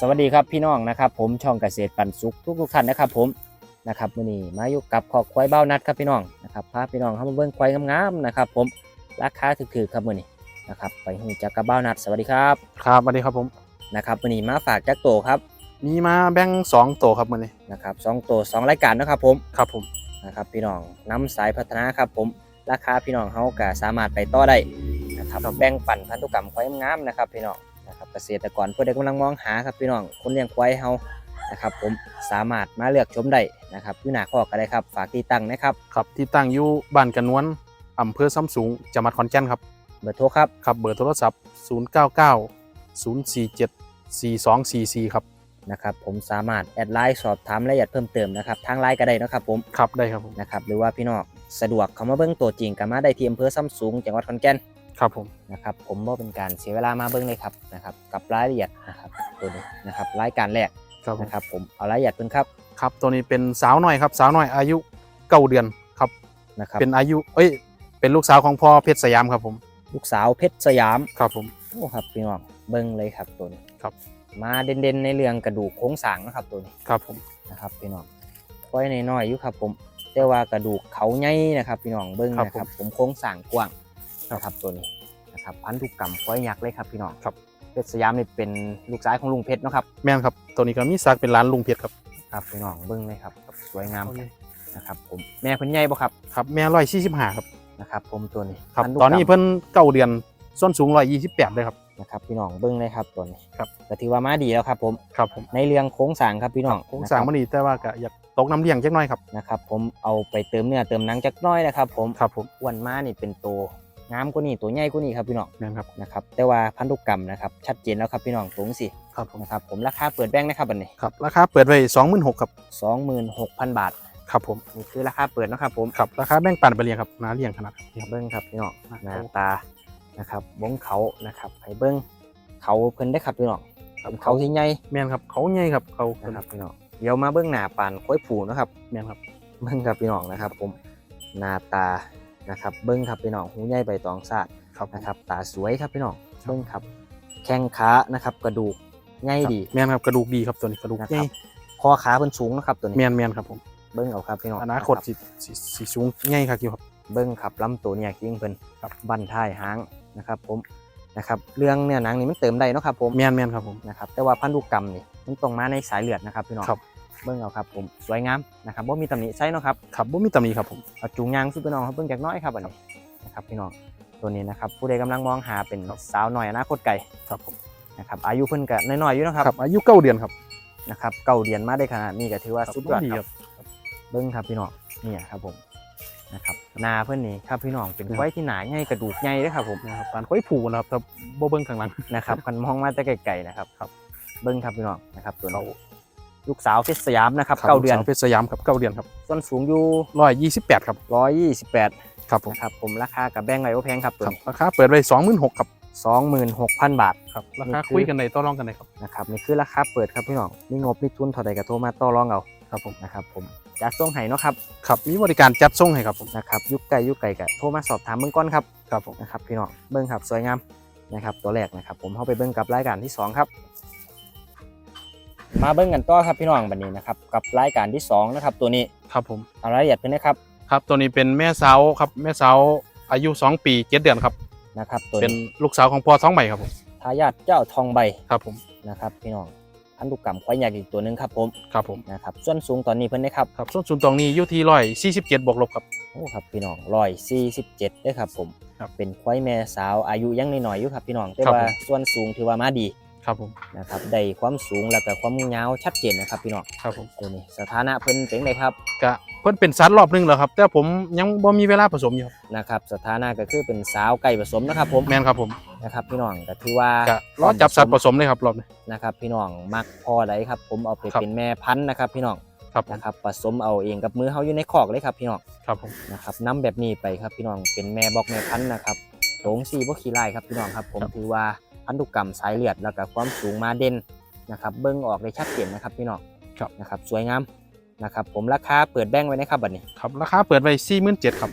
สวัสดีครับพี่น้องนะครับ ผมช่องเกษตรปันสุขทุกทุกๆท่านนะครับ ผมนะครับมื้อนี้มาอยู่กับขอกควายเบ้านัดครับพี่น้องนะครับพาพี่น้องเข้ามาเบิ่งควายงามๆนะครับ ผมราคาถูกๆครับมื้อนี้นะครับไปหูจักกับเบ้านัดสวัสดีครับครับสวัสดีครับผมนะครับมื้อนี้มาฝากจักโตครับ มีมาแบ่งสองตัวครับมื้อนี้นะครับสองโตสองรายการนะครับผมครับผมนะครับพี่น้องน้ำสายพัฒนาครับ ผมราคาพี่น้องเฮาก็สามารถไปต่อได้นะครับแบ่งปันพันธุกรรมควายงามๆนะครับพี่น้อง นะครับเกษตรกรผู้ใดกำลังมองหาครับพี่น้องคนเลี้ยงควายเฮานะครับ ผมสามารถมาเลือกชมได้นะครับอยู่หน้าคอกก็ได้ครับฝากที่ตั้งนะครับครับที่ตั้งอยู่บ้านกันนวลอำเภอซ้ำสูงจังหวัดขอนแก่นครับเบอร์โทรครับครับเบอร์โทรศัพท์ 099 047 4244 ครับนะครับผมสามารถแอดไลน์สอบถามรายละเอียดเพิ่มเติมนะครับทางไลน์ก็ได้นะครับผมครับได้ครับผมนะครับหรือว่าพี่น้องสะดวกเข้ามาเบิ่งตัวจริงก็มาได้ที่อำเภอซ้ำสูงจังหวัดขอนแก่น ครับผมนะครับผมว่าเป็นการเสียเวลามาเบิ่งเลยครับนะครับกับรายละเอียดนะครับตัวนี้นะครับรายการแรกครับผมนะครับผมเอารายละเอียดเพิ่นครับครับตัวนี้เป็นสาวน้อยครับ สาวน้อยอายุเก้าเดือนครับ นะครับเป็นอายุ เอ้ย เป็นลูกสาวของพ่อเพชรสยามครับผม ลูกสาวเพชรสยามครับผม โอ้ครับพี่น้องเบิ่งเลยครับตัวนี้ครับ มาเด่นๆในเรื่องกระดูกโครงสร้างนะครับตัวนี้ครับผม นะครับพี่น้องค่อยน้อยๆอยู่ครับผมแต่ว่ากระดูกเขาใหญ่นะครับพี่น้องเบิ่งนะครับผมโครงสร้างกว้าง นะครับตัวนี้นะครับพันธุกรรมค่อยยักษ์เลยครับพี่น้องครับ เพชรสยามนี่เป็นลูกชายของลุงเพชรเนาะครับแม่นครับตัวนี้ก็มีสักเป็นร้านลุงเพชรครับครับพี่น้องเบิ่งเลยครับสวยงามนะครับผมแม่เพิ่นใหญ่บ่ครับครับแม่ร้อยสี่สิบห้าครับนะครับผมตัวนี้ครับพัธุตอนนี้กรรมเพิ่นเก้าเดือนส้นสูงร้อยยี่สิบแปดเลยครับนะครับพี่น้องเบิ้งเลยครับตัวนี้ครับก็ถือว่ามาดีแล้วครับผมครับผมในเรื่องโค้งสร้างครับพี่น้องโครงสร้างมันดีแต่ว่าก็อยากตกน้ำเลี้ยงจักหน่อยครับนะครับผมเอาไปเติมเนื้อเติมหนังจักหน้อยนะครับผมครับผมอ้วนมานี่เป็นตัว งามกว่านี้ตัวใหญ่กว่านี้ครับพี่น้องแม่นครับนะครับแต่ว่าพันธุกรรมนะครับชัดเจนแล้วครับพี่น้องตรงสิครับผมนะครับผมราคาเปิดแบงค์นะครับอันนี้ครับราคาเปิดไว้สองหมื่นหกครับ26,000บาทครับผมนี่คือราคาเปิดนะครับผมครับราคาแบ่งปันไปเลี้ยงครับน้าเลี้ยงขนาดนี้ครับเบิ้งครับพี่น้องหครัน้าบตานะครับวงเขานะครับให้เบิ้งเขาเพิ่นได้ครับพี่น้องครับเขาที่ใหญ่แม่นครับเขาใหญ่ครับเขานะครับพี่น้องเดี๋ยวมาเบิ้งหน้าปานค้อยผูนะครับแม่นครับเบิ้งครับพี่น้องนะครับ ผมหน้าตา นะครับเบิ้งครับพี่น้องหูใหญ่ใบตองซาดครับนะครับตาสวยครับพี่น้องเบิ้งครับ แข้งขานะครับกระดูกใหญ่ดีแม่นครับกระดูกดีครับตัวนี้กระดูกนะใหคญ่รับคอขาเพิ่นสูงนะครับตัวนี้แม่นแม่นครับผมเบิ้งเอาครับพี่น้องอนาคตสิสิสิสูงใหญ่ครับอยู่ครับเบิ้งครับลำตัวเนี่ยคิงเพิ่นครับบั้นท้ายหางนะครับ ผมนะครับเรื่องเนื้อหนังนี่มันเติมได้เนาะครับผมแม่นแม่นครับผมนะครับแต่ว่าพันธุกรรมนี่มันตรงมาในสายเลือดนะครับพี่น้องครับ เบิ้งเอาครับผมสวยงามนะครับว่ามีตำหนิใช่เนาะครับครับบ่มีตำหนิครับผมเอาจูงยางสู้พี่น้องครับเบิ่งจากน้อยครับอันนี้นะครับพี่น้องตัวนี้นะครับผู้ใดกำลังมองหาเป็นสาวหน่อยอนาคตไกลครับผมนะครับอายุเพิ่นก็น้อยๆอยู่นะครับครับอายุเก้าเดือนครับนะครับเก่าเดียนมาได้ขนาดนี้ก็ถือว่าครับสุดยอดดีคครัรับบเบิ้งครับพี่น้องเนี่ยครับผมนะครับหนาเพิ่นนี่ครับพี่น้องเป็นไว้ที่หนาใหญ่กระดูกใหญ่เด้อครับผมนะครับปานค่อยผูนะครับถ้าบ่เบิ่งข้างหลังนะครับคันมองมาแต่ไกลๆนะครับครับ เบิ้งครับพี่น้องนะครับตัวเขานี้ ลูกสาวเพชรสยามนะครับเก้าเดือนสวเพชรสยามครับเก้าเดือนครับส่วนสูงอยู่ร้อยยี่สิบแปดครับร้อยยี่สิบแปดครับผมนะครับผมราคากับแบงค์ไว้ว่าแพงครับตัวครับนี้ราคาเปิดไว้สองหมื่นหกครับสองหมื่นหกพันบาทครับรานี่คาคือคุยกันในต่อรองกันในครับนะครับนี่คือราคาเปิดครับพี่น้องมีงบมีทุนเท่าใดก็โทรมาต่อรองเอาครับผมนะครับผมจากส่งไห้เนาะครับครับมีบริการจัดส่งให้ครับผมนะครับยุคไก่ยุคไก่ก็โทรมาสอบถามเบื้องก้อนครับครับผมนะครับพี่น้องเบื้องครับสวยงามนะครับตัวแรกนะครับผมเข้าไปเบื้องกับรายการที่สองครับ มาเบื้องกันต่อครับพี่น้องบันนี้นะครับกับรายการที่สองนะครับตัวนี้ครับผมเอารายละเอียดเพิ่นนะครับครับตัวนี้เป็นแม่สาวครับแม่สาวอายุสองปีเจ็ดเดือนครับนะครับตัวเป็นนี้ลูกสาวของพ่อท้องใบครับผมทายาทเจ้าทองใบครับผมนะครับพี่น้องพันธุกรรมควายใหญ่อีกตัวหนึ่งครับผมครับผมนะครับส่วนสูงตอนนี้เพิ่นได้ครับครับส่วนสูงตรงนี้อยู่ที่ร้อยสี่สิบเจ็ดบวกลบครับโอ้ครับพี่น้องร้อยสี่สิบเจ็ดได้ครับผมครับเป็นควายแม่สาวอายุยังน้อยๆอยู่ครับพี่น้องแต่ครับว่าผมส่วนสูงถือว่ามาดี ครับผมนะครับได้ความสูงแล้วก็ความยาวชัดเจนนะครับพี่น้องครับผมตัวนี้สถานะเพิ่นเป็นไงครับก็เพิ่นเป็นสัตว์รอบหนึงแล้วครับ แต่ผมยังบ่มีเวลาผสมอยู่ครับนะครับสถานะก็คือเป็นสาวไก่ผสมนะครับผมแม่นครับผมนะครับพี่น้องก็ถือว่าก็รอจับสัตว์ผสมเลยครับรอบนี้นะครับพี่น้องมักพอใดครับ ผมเอาไปครับเป็นแม่พันธุ์นะครับ พี่น้องครับผมนะครับผสมเอาเองกับมือเฮาอยู่ในคอกเลยครับพี่น้องครับผมนะครับน้ำแบบนี้ไปครับพี่น้องเป็นแม่บอกแม่พันธุ์นะครับ โถงสีบ่ขี้ไล่ครับพี่น้องครับ ผมถือว่าพันธุกรรมสายเลือดแล้วก็ความสูงมาเด่นนะครับ เบิ่งออกได้ชัดเจนนะครับพี่น้องครับนะครับ สวยงามนะครับผมราคาเปิดแบงค์ไว้นะครับบัดนี้ครับราคาเปิดไว้สี่หมื่นเจ็ดครับ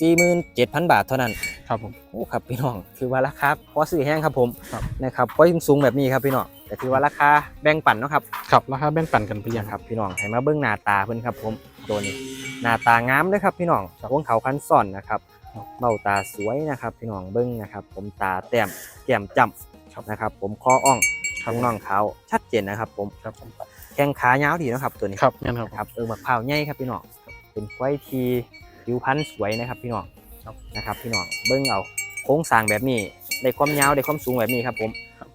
47,000บาทเท่านั้นครับผมโอ้ครับพี่น้องถือว่าราคาพอซื้อแห้งครับผมครับนะครับพอสูงๆแบบนี้ครับพี่น้องก็ถือว่าราคาแบ่งปันเนาะครับครับราคาแบ่งปันกันไปยังนะครับพี่น้องให้มาเบิ่งหน้าตาเพิ่นครับผมตัวนี้หน้าตางามเลยครับพี่น้องวงเขาคันซ่อนนะครับ เบ้าตาสวยนะครับพี่น้องเบิ่งนะครับ ผมตาแต้มแก้มจ้ำนะครับ ผมคออ่องข้างน่องขาวชัดเจนนะครับ ผมครับผมแข้งขายาวดีเนาะครับตัวนี้ครับแม่นครับนะครับเออมะพร้าวใหญ่ครับพี่น้องเป็นควายที่ผิวพรรณสวยนะครับ พี่น้องนะครับ พี่น้องเบิ่งเอาโครงสร้างแบบนี้ได้ความยาวได้ความสูงแบบนี้ครับ ผม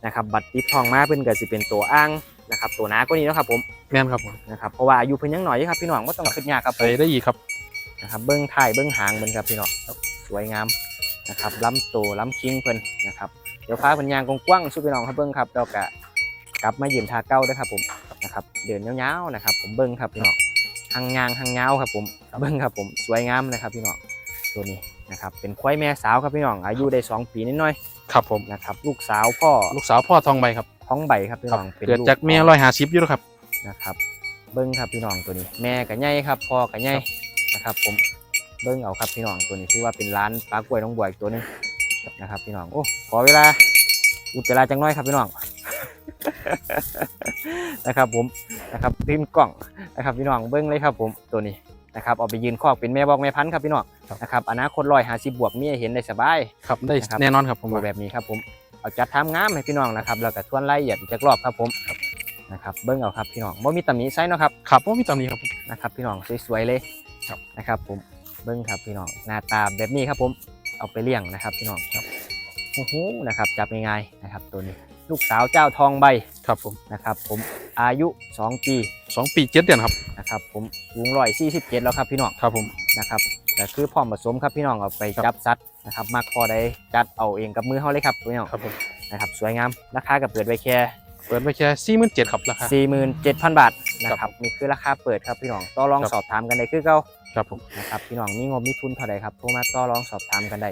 นะครับบัตรติดทองมาเพิ่นก็สิเป็นตัวอ้างนะครับ ตัวหน้ากว่านี้เนาะครับ ผมแม่นครับผมนะครับเพราะว่าอายุเพิ่นยังน้อยอยู่ครับพี่น้องบ่ต้องคิดยากครับไปได้อีกครับนะครับเบิ้งท้ายเบิ้งหางเพิ่นครับพี่น้องครับ สวยงามนะครับลำตัวลำคิงเพิ่นนะครับเดี๋ยวพาเพิ่นยางกว้างๆสู่พี่น้องครับเบิ้งครับแล้วก็กลับมายืมทาเก้าด้วยครับผมนะครับเดินยาวๆนะครับ ผมเบิ้งครับพี่น้องหางยางหางยาวครับผมเบิ้งครับผมสวยงามนะครับพี่น้องตัวนี้นะครับเป็นควายแม่สาวครับพี่น้องอายุได้สองปีนิดหน่อยครับผมนะครับลูกสาวพ่อลูกสาวพ่อทองใบครับท้องใบครับพี่ครับน้องเป็นเกิดลูจากแม่ร้อยหาชิปอยู่แล้วครับนะครับ เบิ้งครับพี่น้องตัวนี้ แม่กับใหญ่ครับพ่อกับใหญ่นะครับผม เบิ้งเอาครับพี่น้องตัวนี้ชื่อว่าเป็นร้านปลากล้วยน้องบัวอีกตัวหนึงนะครับพี่น้องโอ้ขอเวลาอุจจาระจังน้อยครับพี่น้องนะครับผมนะครับพิมพ์กล่องนะครับพี่น้องเบิ้งเลยครับผมตัวนี้นะครับเอาไปยืนคอกเป็นแม่บอกแม่พันธุ์ครับพี่น้องนะครับอนาคตร้อยหาสิบบวกมีให้เห็นได้สบายครับได้นะครับแน่นอนครับผมตัวแบบนี้ครับผมเอาจัดทำงามให้พี่น้องนะครับแล้วก็ทวนรายละเอียดอีกจักรอบครับผมนะครับเบิ้งเอาครับพี่น้องบ่มีตำหนิใส่เนาะครับครับว่ามีตำหนี้ครับผมนะครับพี่น้องสวยๆเลยครับนะครับผม เบิ้งครับพี่น้องหน้าตาแบบนี้ครับผมเอาไปเลี้ยงนะครับพี่น้องครับโอ้โหนะครับจับง่ายๆนะครับตัวนี้ลูกสาวเจ้าทองใบครับผมนะครับผมอายุ 2 ปีสองปีเจ็ดเดือนครับนะครับผมสูงร้อยสี่สิบเจ็ดแล้วครับพี่น้องครับผมนะครับแต่คือพร้อมผสมครับพี่น้องเอาไปครับจับซัดนะครับมากพอได้จัดเอาเองกับมือเขาเลยครับพี่น้องครับผมนะครับสวยงามราคากับเปิดไว้แค่ เปิดไปแค่สี่หมื่นเจ็ดครับราคา 47,000 บาทนะคครัรับบนี่คือราคาเปิดครับพี่น้องต่อรองครับ สอบถามกันได้คือเก่าครับผมนะครับพี่น้องมีงบมีทุนเท่าใดครับโทรมาต่อรองสอบถามกันได้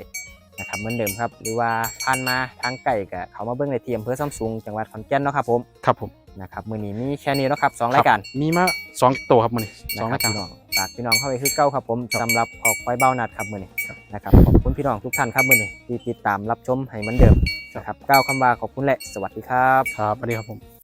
นะครับเหมือนเดิมครับ หรือว่าผ่านมาทางไก่กับเขามาเบิ้งในเทียมเพื่อซัมซุงจังหวัดขอนแก่นเนาะครับผมครับผมนะครับมือนี้มีแค่นี้เนาะครับสองรายการ มีมาสองตัวครับมันนี่สองนะรายคการพี่น้องฝากพี่น้องเข้าไปคือเก้าครับผมสำหรับขอกควายเบ้านัดครับมือนี้นะครับขอบคุณพี่น้องทุกท่านครับมือนี้ที่ติดตามรับชมให้เหมือนเดิม นะครับก้าวคำว่าขอบคุณและสวัสดีครับ ครับสวัสดีครับผม